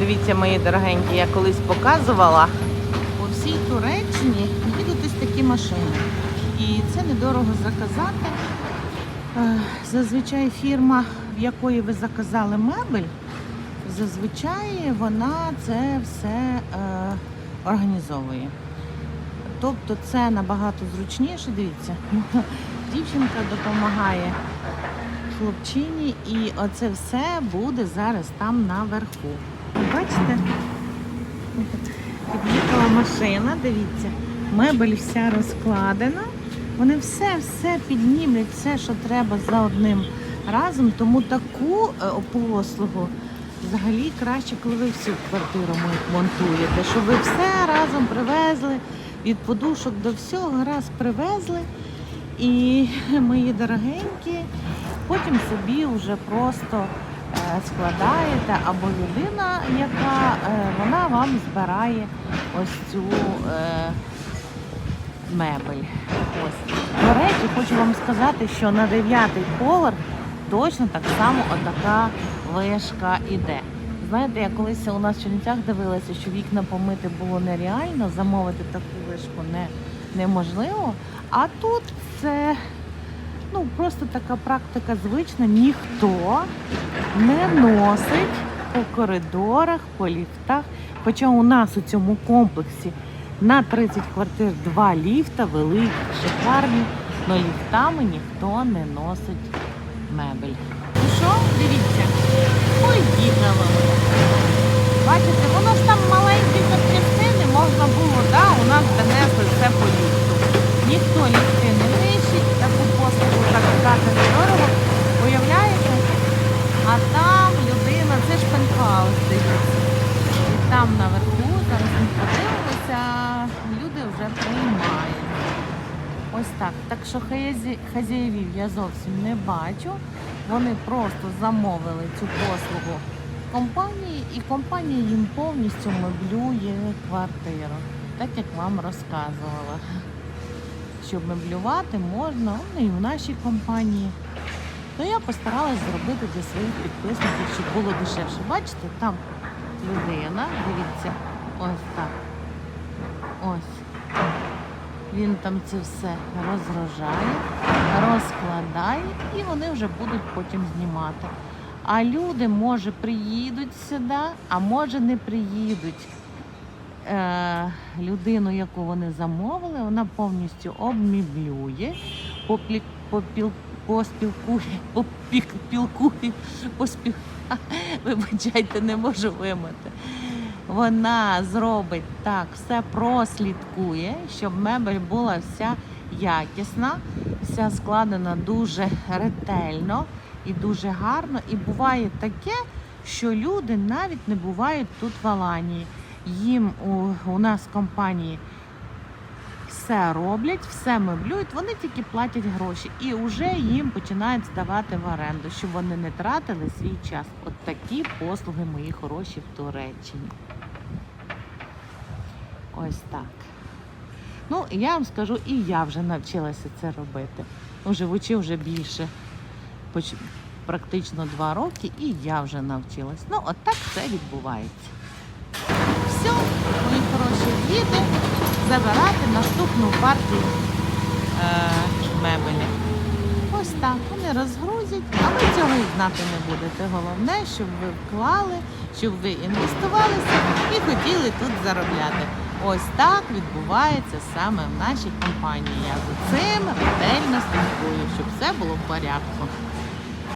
Дивіться, мої дорогенькі, я колись показувала. По всій Туреччині їдуть ось такі машини. І це недорого заказати. Е, Зазвичай фірма, в якої ви заказали мебель, зазвичай вона це все е, організовує. Тобто це набагато зручніше, дивіться. Дівчинка допомагає хлопчині, і оце все буде зараз там наверху. Бачите? Під'їхала машина, дивіться, мебель вся розкладена. Вони все-все піднімуть, все, що треба за одним разом. Тому таку е, послугу взагалі краще, коли ви всю квартиру монтуєте, щоб ви все разом привезли, від подушок до всього раз привезли. І мої дорогенькі, потім собі вже просто складаєте, або людина, яка е, вона вам збирає ось цю е, мебель. Ось. До речі, хочу вам сказати, що на дев'ятий поверх точно так само отака вишка іде. Знаєте, я колись у нас в Чернівцях дивилася, що вікна помити було нереально, замовити таку вишку не, неможливо. А тут це ну, просто така практика звична. Ніхто не носить по коридорах, по ліфтах. Хоча у нас у цьому комплексі на 30 квартир два ліфта, великі, шикарні, але ліфтами ніхто не носить мебель. Ну що, дивіться, поїхало. Бачите, воно ж там маленькі запчастини, можна було, да, у нас донесли все по ліфту. Ніхто ліфти не нищить, таку послугу так сказати недорого. Уявляєте? А там людина, це ж пентхаус дивіться. І там наверху, зараз ми подивимося, люди вже приймають. Ось так. Так що хазяївів я зовсім не бачу. Вони просто замовили цю послугу компанії, і компанія їм повністю меблює квартиру, так як вам розказувала. Щоб меблювати можна ну, і в нашій компанії. То я постаралась зробити для своїх підписників, щоб було дешевше. Бачите, там людина, дивіться, ось так. Ось. Він там це все розгружає, розкладає і вони вже будуть потім знімати. А люди, може, приїдуть сюди, а може не приїдуть. Е, людину, яку вони замовили, вона повністю обміблює, поплі, попіл, поспілкує, попілкує, поспіл... Вибачайте, не можу вимити. Вона зробить так, все прослідкує, щоб мебель була вся якісна, вся складена дуже ретельно і дуже гарно. І буває таке, що люди навіть не бувають тут в Аланії. Їм у, у нас в компанії все роблять, все меблюють, вони тільки платять гроші і вже їм починають здавати в оренду, щоб вони не тратили свій час. От такі послуги мої хороші в Туреччині. Ось так. Ну, я вам скажу, і я вже навчилася це робити. Живучи вже більше, практично два роки, і я вже навчилась. Ну, от так все відбувається. Забирати наступну партію е, мебелі. Ось так, вони розгрузять, а ви цього і знати не будете. Головне, щоб ви вклали, щоб ви інвестувалися і хотіли тут заробляти. Ось так відбувається саме в нашій компанії. Я за цим ретельно слідкую, щоб все було в порядку.